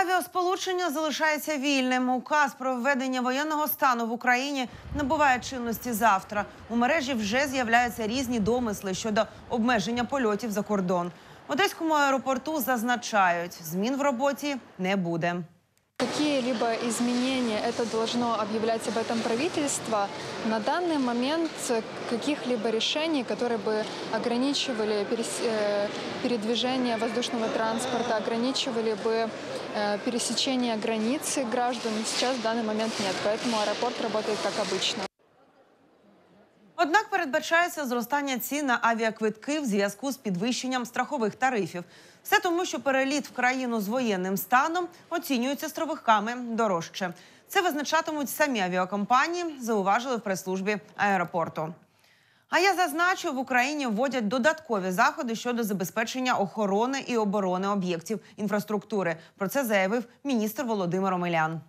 Авіасполучення залишається вільним. Указ про введення воєнного стану в Україні набуває чинності завтра. У мережі вже з'являються різні домисли щодо обмеження польотів за кордон. В Одеському аеропорту зазначають, змін в роботі не буде. Какие-либо изменения это должно объявлять об этом правительство. На данный момент каких-либо решений, которые бы ограничивали э, передвижение воздушного транспорта, ограничивали бы э, пересечение границы граждан, сейчас в данный момент нет. Поэтому аэропорт работает как обычно. Однак передбачається зростання цін на авіаквитки в зв'язку з підвищенням страхових тарифів. Все тому, що переліт в країну з воєнним станом оцінюється страховиками дорожче. Це визначатимуть самі авіакомпанії, зауважили в прес-службі аеропорту. А я зазначу, в Україні вводять додаткові заходи щодо забезпечення охорони і оборони об'єктів інфраструктури. Про це заявив міністр Володимир Омелян.